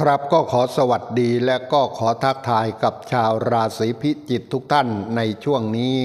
ครับก็ขอสวัสดีและก็ขอทักทายกับชาวราศีพิจิกทุกท่านในช่วงนี้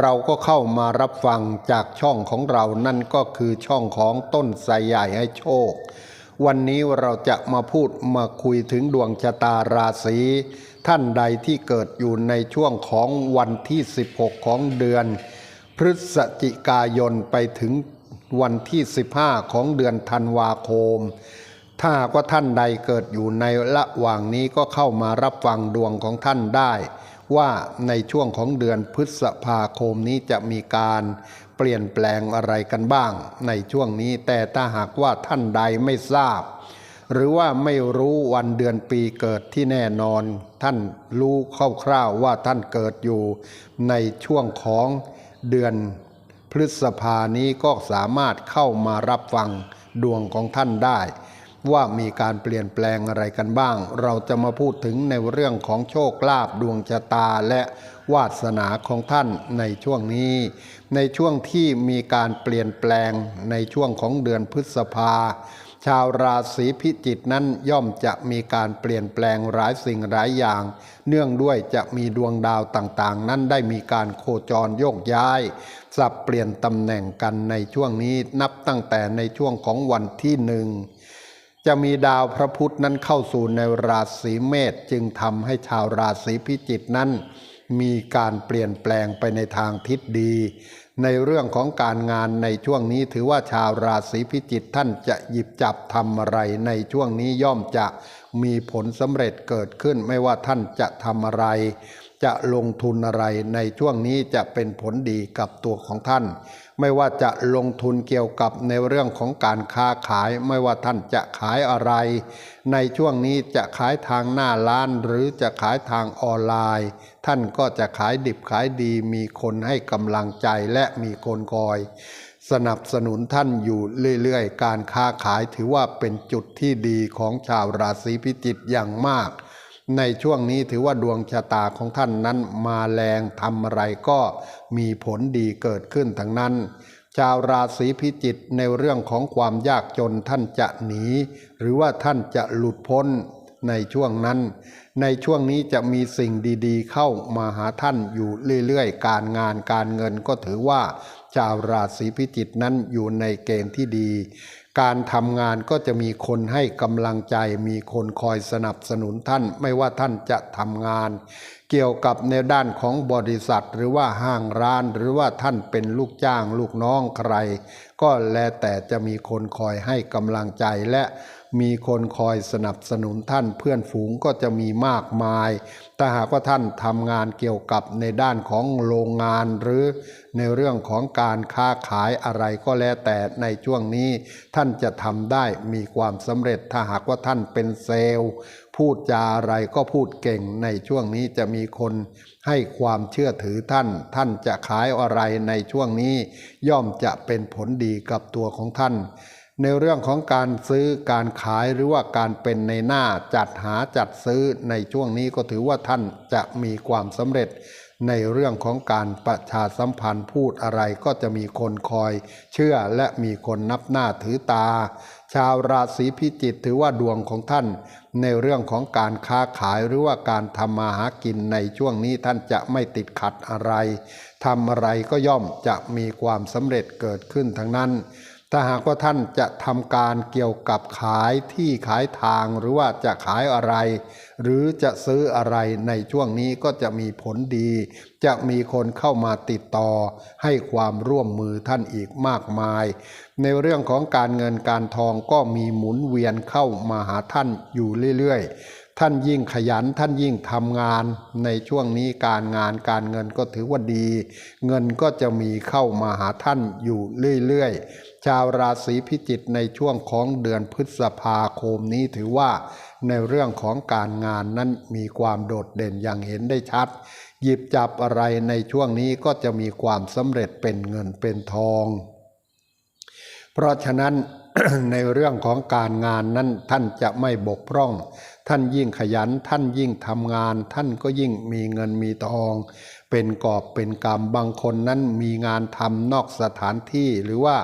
เราก็เข้ามารับฟังจากช่องของเรานั่นก็คือช่องของต้นไทรใหญ่ให้โชค วันนี้เราจะมาพูดมาคุยถึงดวงชะตาราศีท่านใดที่เกิดอยู่ในช่วงของวันที่ 16 ของเดือน พฤศจิกายนไปถึงวันที่ 15 ของเดือนธันวาคม ถ้ากว่าท่านใดเกิดอยู่ในระหว่างนี้ก็เข้ามารับฟังดวงของท่านได้ ว่าในช่วงของเดือนพฤษภาคมนี้จะมีการเปลี่ยนแปลงอะไรกันบ้าง ในช่วงนี้แต่ถ้าหากว่าท่านใดไม่ทราบ หรือว่าไม่รู้วันเดือนปีเกิดที่แน่นอน ท่านรู้คร่าวๆว่าท่านเกิดอยู่ ในช่วงของเดือนพฤษภานี้ก็สามารถเข้ามารับฟังดวงของท่านได้ ว่ามีการเปลี่ยนแปลงอะไรกันบ้าง เราจะมาพูดถึงในเรื่องของโชคลาภดวงชะตาและวาสนาของท่านในช่วงนี้ ในช่วงที่มีการเปลี่ยนแปลงในช่วงของเดือนพฤษภา ชาวราศีพิจิกนั้นย่อมจะมีการเปลี่ยนแปลงหลายสิ่งหลายอย่าง เนื่องด้วยจะมีดวงดาวต่างๆ นั้นได้มีการโคจรโยกย้าย สับเปลี่ยนตำแหน่งกันในช่วงนี้นับตั้งแต่ในช่วงของวันที่หนึ่ง จะมีดาวพระพุธนั้นเข้าสู่ในราศีเมษจึงทำให้ชาวราศีพิจิกนั้น มีการเปลี่ยนแปลงไปในทางทิศดี ในเรื่องของการงานในช่วงนี้ถือว่าชาวราศีพิจิกท่านจะหยิบจับทำอะไรในช่วงนี้ย่อมจะมีผลสำเร็จเกิดขึ้นไม่ว่าท่านจะทำอะไร จะลงทุนอะไรในช่วงนี้จะเป็นผลดีกับตัวของท่าน ไม่ว่าจะลงทุนเกี่ยวกับในเรื่องของการค้าขาย ไม่ว่าท่านจะขายอะไร ในช่วงนี้จะขายทางหน้าร้านหรือจะขายทางออนไลน์ ท่านก็จะขายดิบขายดี มีคนให้กำลังใจและมีคนคอย สนับสนุนท่านอยู่เรื่อยๆ การค้าขายถือว่าเป็นจุดที่ดีของชาวราศีพิจิกอย่างมาก ในช่วงนี้ถือว่าดวงชะตาของท่านนั้นมาแรงทำอะไรก็มีผลดีเกิดขึ้นทั้งนั้น ชาวราศีพิจิกในเรื่องของความยากจนท่านจะหนี หรือว่าท่านจะหลุดพ้นในช่วงนั้น ในช่วงนี้จะมีสิ่งดีๆ เข้ามาหาท่านอยู่เรื่อยๆ การงานการเงินก็ถือว่าชาวราศีพิจิกนั้นอยู่ในเกณฑ์ที่ดี การทำงานก็จะมีคนให้กำลังใจมีคนคอยสนับสนุนท่าน ไม่ว่าท่านจะทำงาน เกี่ยวกับในด้านของบริษัทหรือว่าห้างร้านหรือว่าท่านเป็นลูกจ้างลูกน้องใคร ก็แล้วแต่จะมีคนคอยให้กำลังใจและมีคนคอยสนับสนุนท่านเพื่อนฝูงก็จะมีมากมาย ถ้าหากว่าท่านทำงานเกี่ยวกับในด้านของโรงงานหรือในเรื่องของการค้าขายอะไรก็แล้วแต่ในช่วงนี้ ท่านจะทำได้มีความสำเร็จ ถ้าหากว่าท่านเป็นเซลล์พูดจาอะไรก็พูดเก่งในช่วงนี้จะมีคนให้ความเชื่อถือท่าน ท่านจะขายอะไรในช่วงนี้ ย่อมจะเป็นผลดีกับตัวของท่าน ในเรื่องของการซื้อการขายหรือว่าการเป็นในหน้าจัดหาจัดซื้อในช่วงนี้ก็ถือว่าท่านจะมีความสำเร็จ ในเรื่องของการประชาสัมพันธ์พูดอะไรก็จะมีคนคอย เชื่อและมีคนนับหน้าถือตา ชาวราศีพิจิกถือว่าดวงของท่าน ในเรื่องของการค้าขายหรือว่าการทำมาหากินในช่วงนี้ท่านจะไม่ติดขัดอะไรทำอะไรก็ย่อมจะมีความสำเร็จเกิดขึ้นทั้งนั้น ถ้าหากว่าท่านจะทำการเกี่ยวกับขายที่ขายทางหรือว่าจะขายอะไร หรือจะซื้ออะไรในช่วงนี้ก็จะมีผลดี จะมีคนเข้ามาติดต่อ ให้ความร่วมมือท่านอีกมากมาย ในเรื่องของการเงินการทองก็มีหมุนเวียนเข้ามาหาท่านอยู่เรื่อยๆ ท่านยิ่งขยันท่านยิ่งทำงานในช่วงนี้การงานการเงินก็ถือว่าดี เงินก็จะมีเข้ามาหาท่านอยู่เรื่อยๆ ชาวราศีพิจิกในช่วงของเดือนพฤษภาคมนี้ถือว่าในเรื่องของการงานนั้นมีความโดดเด่นอย่างเห็นได้ชัด หยิบจับอะไรในช่วงนี้ก็จะมีความสำเร็จเป็นเงินเป็นทอง เพราะฉะนั้นในเรื่องของการงานนั้นท่านจะไม่บกพร่อง ท่านยิ่งขยันท่านยิ่งทำงาน ท่านก็ยิ่งมีเงินมีทอง เป็นกอบเป็นกำบางคนนั้นมีงานทำนอกสถานที่หรือว่า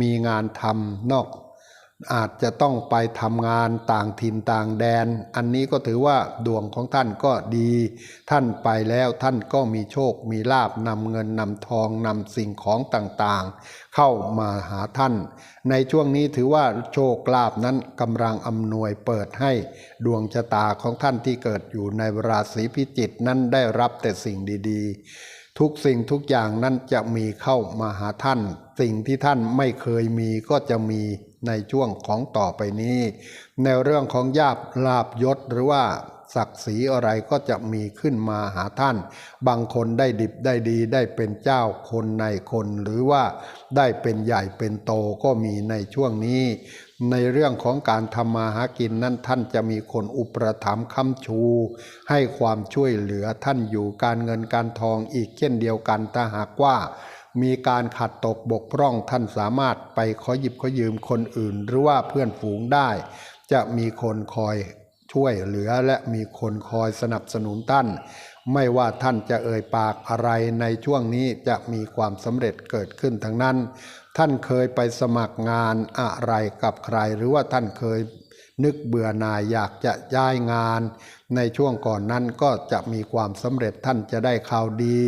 มีงานทำนอก อาจจะต้องไปทำงานต่างถิ่นต่างแดน อันนี้ก็ถือว่าดวงของท่านก็ดี ท่านไปแล้วท่านก็มีโชค มีลาบนำเงินนำทองนำสิ่งของต่างๆ เข้ามาหาท่าน ในช่วงนี้ถือว่าโชคลาภนั้นกำลังอำนวยเปิดให้ดวงชะตาของท่านที่เกิดอยู่ในราศีพิจิกนั้นได้รับแต่สิ่งดีๆ ทุกสิ่งทุกอย่างนั้นจะมีเข้ามาหาท่าน สิ่งที่ท่านไม่เคยมีก็จะมี ในช่วงของต่อไปนี้ ในเรื่องของญาบลาบยศหรือว่าศักดิ์ศรีอะไรก็จะมีขึ้นมาหาท่าน บางคนได้ดิบได้ดีได้เป็นเจ้าคนในคนหรือว่าได้เป็นใหญ่เป็นโตก็มีในช่วงนี้ ในเรื่องของการทำมาหากินนั้นท่านจะมีคนอุปถัมภ์ค้ำชู ให้ความช่วยเหลือท่านอยู่การเงินการทองอีกเช่นเดียวกันถ้าหากว่า มีการขัดตกบกพร่องท่านสามารถไปขอหยิบขอยืมคนอื่น หรือว่าเพื่อนฝูงได้ จะมีคนคอยช่วยเหลือและมีคนคอยสนับสนุนท่าน ไม่ว่าท่านจะเอ่ยปากอะไรในช่วงนี้จะมีความสำเร็จเกิดขึ้นทั้งนั้น ท่านเคยไปสมัครงานอะไรกับใคร หรือว่าท่านเคย นึกเบื่อหน่ายอยากจะย้ายงาน ในช่วงก่อนนั้นก็จะมีความสำเร็จท่านจะได้ข่าวดี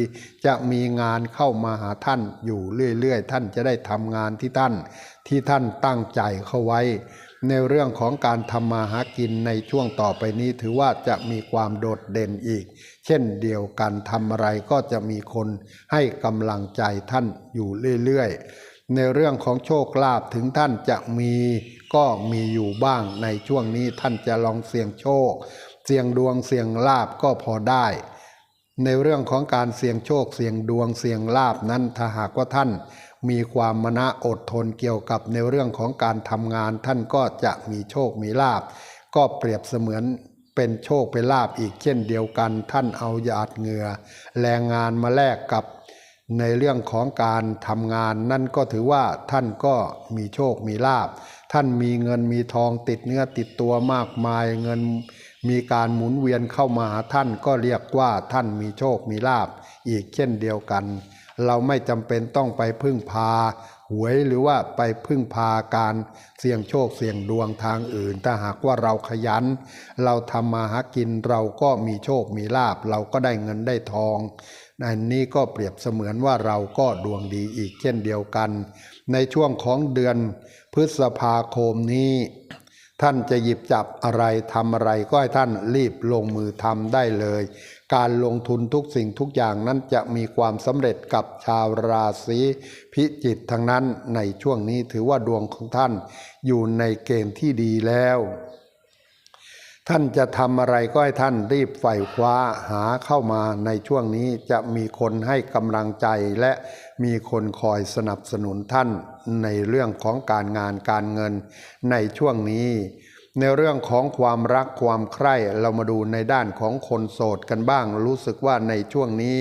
จะมีงานเข้ามาหาท่านอยู่เรื่อยๆ ท่านจะได้ทำงานที่ท่าน ที่ท่านตั้งใจเข้าไว้ ในเรื่องของการทำมาหากินในช่วงต่อไปนี้ถือว่าจะมีความโดดเด่นอีก เช่นเดียวกันทำอะไรก็จะมีคนให้กำลังใจท่านอยู่เรื่อยๆในเรื่องของโชคลาภถึงท่านจะมี ก็มีอยู่บ้างในช่วงนี้ท่านจะลองเสี่ยงโชค เสี่ยงดวงเสี่ยงลาบก็พอได้ ในเรื่องของการเสี่ยงโชค เสี่ยงดวงเสี่ยงลาบนั้นถ้าหากว่าท่านมีความมณะอดทนเกี่ยวกับในเรื่องของการทำงาน ท่านก็จะมีโชคมีลาบ ก็เปรียบเสมือนเป็นโชคเป็นลาบอีกเช่นเดียวกัน ท่านเอาหยาดเหงื่อแรงงานมาแลกกับในเรื่องของการทำงานนั่นก็ถือว่าท่านก็มีโชคมีลาบ ท่านมีเงินมีทองติดเนื้อติดตัวมากมายเงินมีการหมุนเวียนเข้ามาหาท่านก็เรียกว่าท่านมีโชคมีลาบอีกเช่นเดียวกัน เราไม่จำเป็นต้องไปพึ่งพา หวยหรือว่าไปพึ่งพาการเสี่ยงโชคเสี่ยงดวงทางอื่น ถ้าหากว่าเราขยัน เราทำมาหากินเราก็มีโชคมีลาบเราก็ได้เงินได้ทองอันนี้ก็เปรียบเสมือนว่าเราก็ดวงดีอีกเช่นเดียวกัน ในช่วงของเดือนพฤษภาคมนี้ ท่านจะหยิบจับอะไรทำอะไรก็ให้ท่านรีบลงมือทำได้เลย การลงทุนทุกสิ่งทุกอย่างนั้นจะมีความสำเร็จกับชาวราศีพิจิกทั้งนั้นในช่วงนี้ถือว่าดวงของท่านอยู่ในเกณฑ์ที่ดีแล้ว ท่านจะทำอะไรก็ให้ท่านรีบไฝ่คว้าหาเข้ามาในช่วงนี้จะมีคนให้กำลังใจและมีคนคอยสนับสนุนท่านในเรื่องของการงานการเงินในช่วงนี้ ในเรื่องของความรักความใคร่เรามาดูในด้านของคนโสดกันบ้าง รู้สึกว่าในช่วงนี้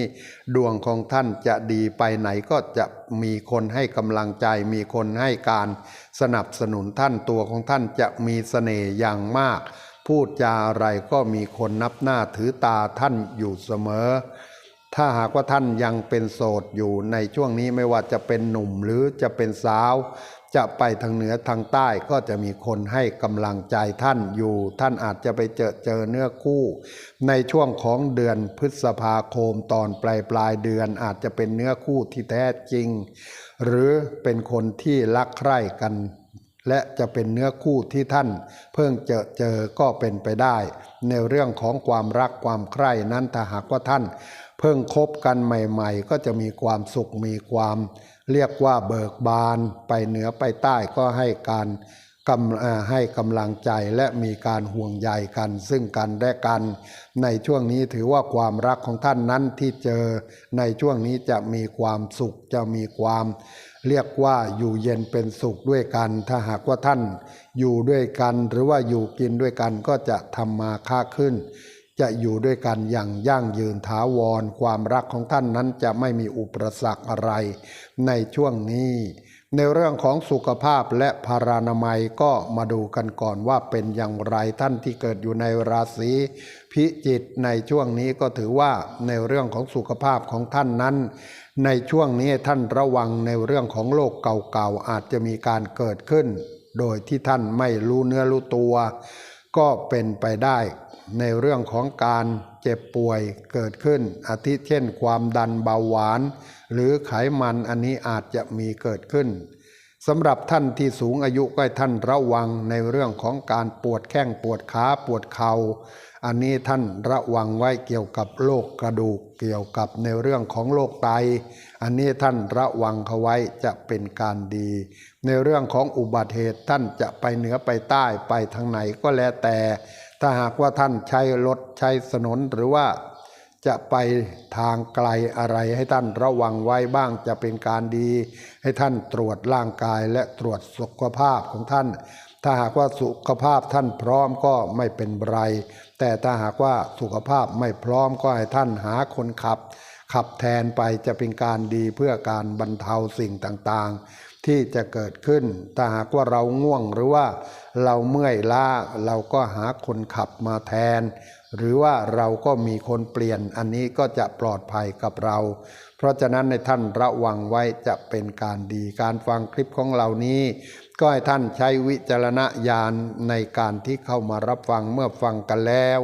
ดวงของท่านจะดีไปไหนก็จะมีคนให้กำลังใจ มีคนให้การสนับสนุนท่านตัวของท่านจะมีเสน่ห์อย่างมาก พูดจาอะไรก็มีคนนับหน้าถือตาท่านอยู่เสมอ ถ้าหากว่าท่านยังเป็นโสดอยู่ในช่วงนี้ไม่ว่าจะเป็นหนุ่มหรือจะเป็นสาว จะไปทางเหนือทางใต้ก็จะมีคนให้กำลังใจท่านอยู่ ท่านอาจจะไปเจอเจอเนื้อคู่ ในช่วงของเดือนพฤษภาคมตอนปลายปลายเดือนอาจจะเป็นเนื้อคู่ที่แท้จริง หรือเป็นคนที่รักใคร่กัน และจะเป็นเนื้อคู่ที่ท่าน เพิ่งเจอเจอก็เป็นไปได้ ในเรื่องของความรักความใคร่นั้นถ้าหากว่าท่าน เพิ่งคบกันใหม่ ๆ ก็จะมีความสุขมีความ เรียกว่าเบิกบานไปเหนือไปใต้ก็ให้การกำเอ่อให้กำลังใจและมีการห่วงใยกัน ซึ่งกันและกัน ในช่วงนี้ถือว่าความรักของท่านนั้นที่เจอ ในช่วงนี้จะมีความสุขจะมีความ เรียกว่าอยู่เย็นเป็นสุขด้วยกัน ถ้าหากว่าท่านอยู่ด้วยกัน หรือว่าอยู่กินด้วยกันก็จะทำมาค้าขึ้น จะอยู่ด้วยกันอย่างยั่งยืนถาวร ความรักของท่านนั้นจะไม่มีอุปสรรคอะไร ในช่วงนี้ ในเรื่องของสุขภาพและพารานามัยก็มาดูกันก่อนว่าเป็นอย่างไรท่านที่เกิดอยู่ในราศีพิจิตในช่วงนี้ก็ถือว่าในเรื่องของสุขภาพของท่านนั้น ในช่วงนี้ท่านระวังในเรื่องของโรคเก่าๆอาจจะมีการเกิดขึ้น โดยที่ท่านไม่รู้เนื้อรู้ตัว ก็เป็นไปได้ ในเรื่องของการเจ็บป่วยเกิดขึ้น อาทิเช่น ความดันเบาหวาน หรือไขมันอันนี้อาจจะมีเกิดขึ้นสำหรับท่านที่สูงอายุก็ให้ท่านระวังในเรื่องของการปวดแข้งปวดขาปวดเขา่า อันนี้ท่านระวังไว้เกี่ยวกับโรคกระดูกเกี่ยวกับในเรื่องของโรคไต อันนี้ท่านระวังเขาไว้จะเป็นการดี ในเรื่องของอุบัติเหตุท่านจะไปเหนือไปใต้ไปทางไหนก็แล้วแต่ ถ้าหากว่าท่านใช้รถใช้ถนนหรือว่าจะไปทางไกลอะไรให้ท่านระวังไว้บ้างจะเป็นการดี ให้ท่านตรวจร่างกายและตรวจสุขภาพของท่าน ถ้าหากว่าสุขภาพท่านพร้อมก็ไม่เป็นไร แต่ถ้าหากว่าสุขภาพไม่พร้อมก็ให้ท่านหาคนขับ ขับแทนไปจะเป็นการดีเพื่อการบรรเทาสิ่งต่างๆ ที่จะเกิดขึ้น ถ้าหากว่าเราง่วงหรือว่าเราเมื่อยล้าเราก็หาคนขับมาแทน หรือว่าเราก็มีคนเปลี่ยนอันนี้ก็จะปลอดภัยกับเรา เพราะฉะนั้นในท่านระวังไว้จะเป็นการดีการฟังคลิปของเรานี้ ก็ให้ท่านใช้วิจารณญาณในการที่เข้ามารับฟังเมื่อฟังกันแล้ว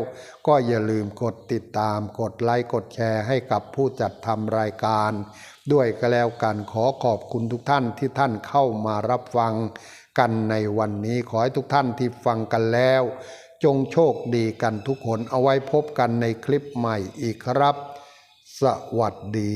ก็อย่าลืมกดติดตาม กดไลค์กดแชร์ให้กับผู้จัดทำรายการ ด้วยก็แล้วกันขอขอบคุณทุกท่านที่ท่านเข้ามารับฟังกันในวันนี้ขอให้ทุกท่านที่ฟังกันแล้ว จงโชคดีกันทุกคนเอาไว้พบกันในคลิปใหม่อีกครับ สวัสดี